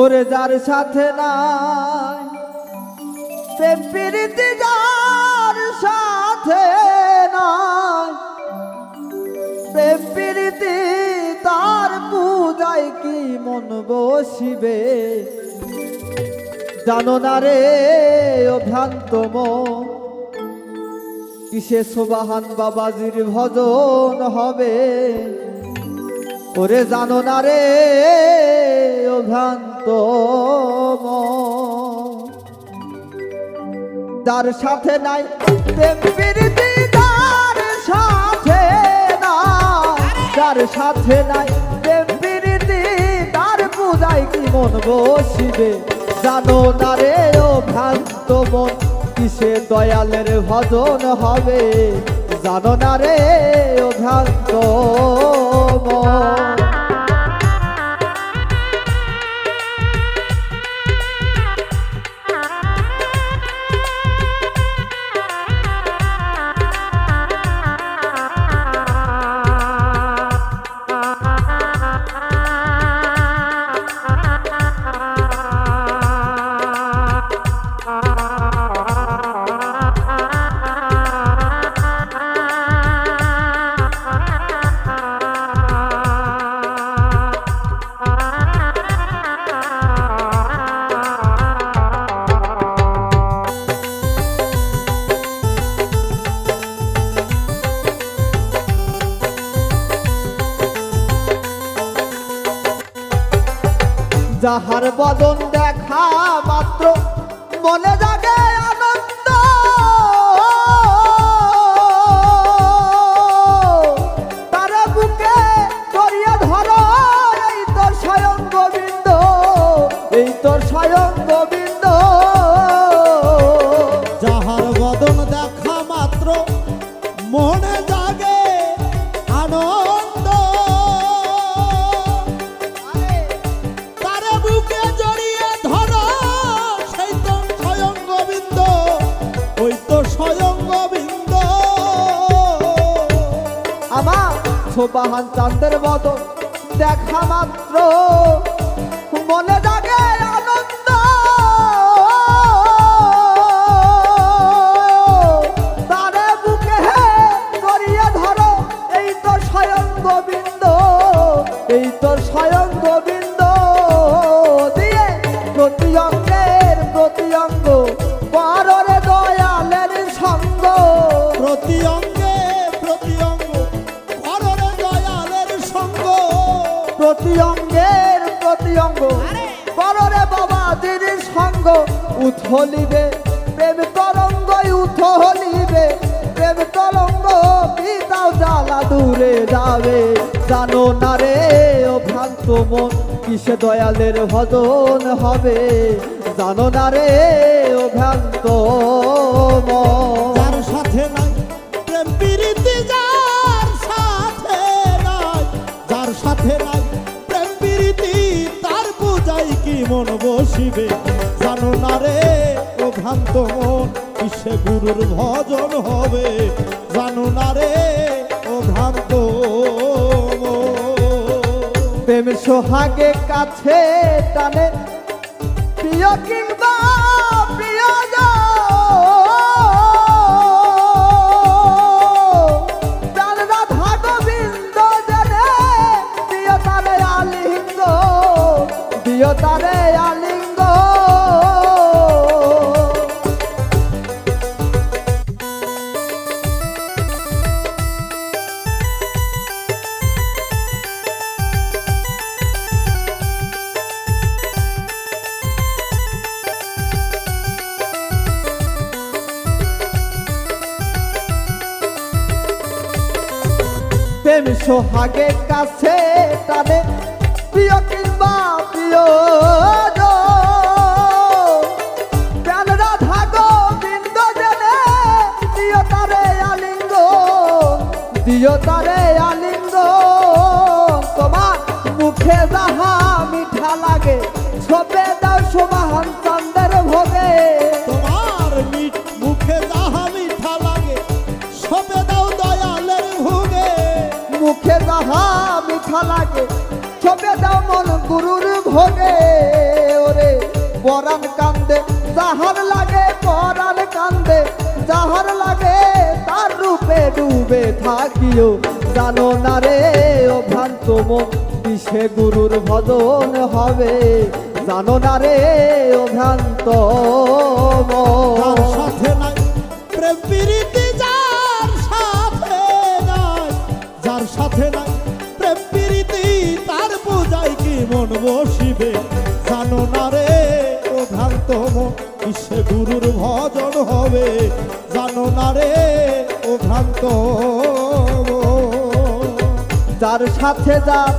ওরে যার সাথে নাই প্রেম প্রীতি যার সাথে নাই। প্রেম প্রীতি তার পূজায় কি মন বসিবে? জানো না রে ও ভ্রান্ত মন, কিসে সুবাহান বাবাজির ভজন হবে? ওরে জানো না রে ভ্রান্ত। যার সাথে নাই প্রীতি সাথে নাই। যার সাথে নাই তার পূজায় কি মন বসিবে? জানো না রে, ও ভ্রান্ত মন, কিসে দয়ালের ভজন হবে? জানো না রে ও ভ্রান্ত যাহার বদন দেখা মাত্র, মনে জাগে আনন্দ। তার বুকে জড়িয়ে ধরো, এই তোর স্বয়ং গোবিন্দ, এই তোর স্বয়ং গোবিন্দ। যাহার বদন দেখা মাত্র, মনে সোবাহান চাঁদের বদন দেখা মাত্র। মনে জাগে আনন্দ। তারে বুকে করিয়ে ধরো, এই তো স্বয়ং গোবিন্দ, এই তো স্বয়ং প্রতি অঙ্গের প্রতি অঙ্গ কররে বাবা দিদির সঙ্গ। উথলিবে প্রেম তরঙ্গ উথলিবে প্রেম তরঙ্গ পিতাও জ্বালা দূরে যাবে। জানো না রে ও ভ্রান্ত মন কিসে দয়ালের ভজন হবে? জানো না রে ও ভ্রান্ত মন। সাথে নাই প্রেম প্রীতি যার সাথে নাই যার সাথে নাই প্রীতি, তার পূজাই কি মন বসিবে জানো না রে, ও ভ্রান্ত মন, কিসে গুরুর ভজন হবে জানো না রে, ও ভ্রান্ত। প্রেম সোহাগে কাছে টানে, প্রিয় কিংবা প্রিয় প্রিয় তারে আলিঙ্গ। প্রেম সোহাগে কাছে প্রিয় প্রিয় গুরুর ভোগে, ওরে, বরান কান্দে। যাহার লাগে বরান কান্দে, যাহার লাগে তার রূপে ডুবে থাকিও। জানো না রে, ও ভ্রান্ত মন, কিসে গুরুর ভজন হবে? জানো না রে, ও ভ্রান্ত কিসে গুরুর ভজন হবে, জানো না রে ও ভ্রান্ত যার সাথে যার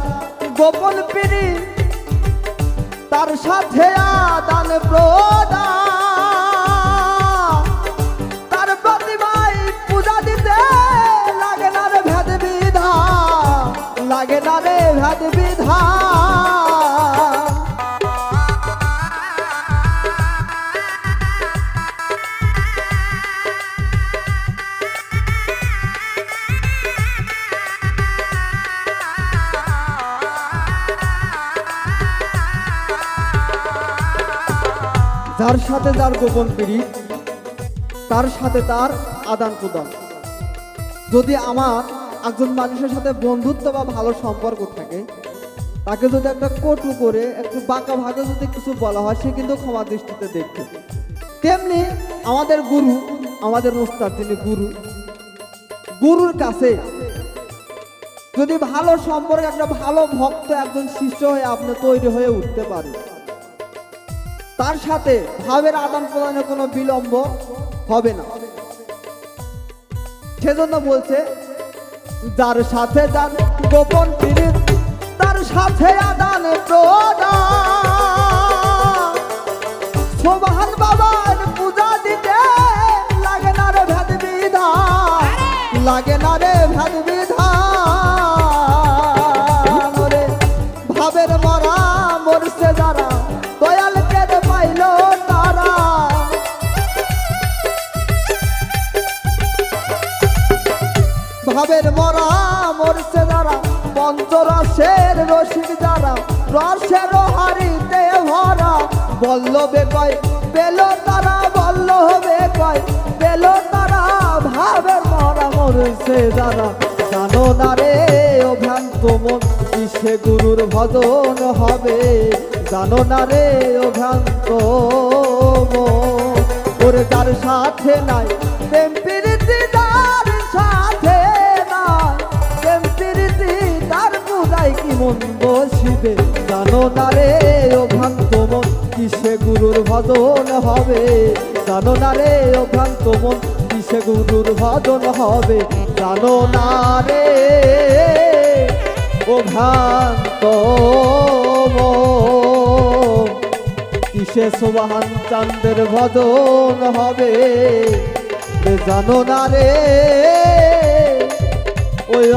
গোপন পিড়ি, তার সাথে আদান প্রদান লাগে না রে ভেদ বিধা যার সাথে যার গোপন পিড়ি, তার সাথে তার আদান প্রদান। যদি আমার একজন মানুষের সাথে বন্ধুত্ব বা ভালো সম্পর্ক থাকে, তাকে যদি একটা কটু করে, একটু বাঁকা ভাগে যদি কিছু বলা হয়, সে কিন্তু ক্ষমা দৃষ্টিতে দেখবে। তেমনি আমাদের গুরু, আমাদের উস্তাদ যিনি গুরু, গুরুর কাছে যদি ভালো সম্পর্ক, একটা ভালো ভক্ত একজন শিষ্য হয়ে আপনি তৈরি হয়ে উঠতে পারেন তার সাথে ভাবের আদান প্রদানে কোনো বিলম্ব হবে না। সেজন্য বলছে, যার সাথে যান গোপন পীড়িত, তার সাথে আদান প্রদান। বাবার পূজা দিতে লাগে না রে ভেদ লাগে না রে ভেদ পঞ্চরসের রসিক যারা, রসের হারিতে ভরা বল্লবে কয়, পেল তারা বল্লবে কয়, পেল তারা ভাবের মরা মরছে যারা। জানো না রে ভ্রান্ত মন, কিসে গুরুর ভজন হবে? জানো না রে ভ্রান্ত মন, ওরে যার সাথে নাই, প্রেম মন বসিবে, জানো না রে ও ভ্রান্ত মন, কিসে গুরুর ভজন হবে? জানো না রে ও ভ্রান্ত মন, কিসে গুরুর ভজন হবে? জানো না রে ও ভ্রান্ত কিসে সোবাহান চান্দের ভজন হবে? জানো না রে ওই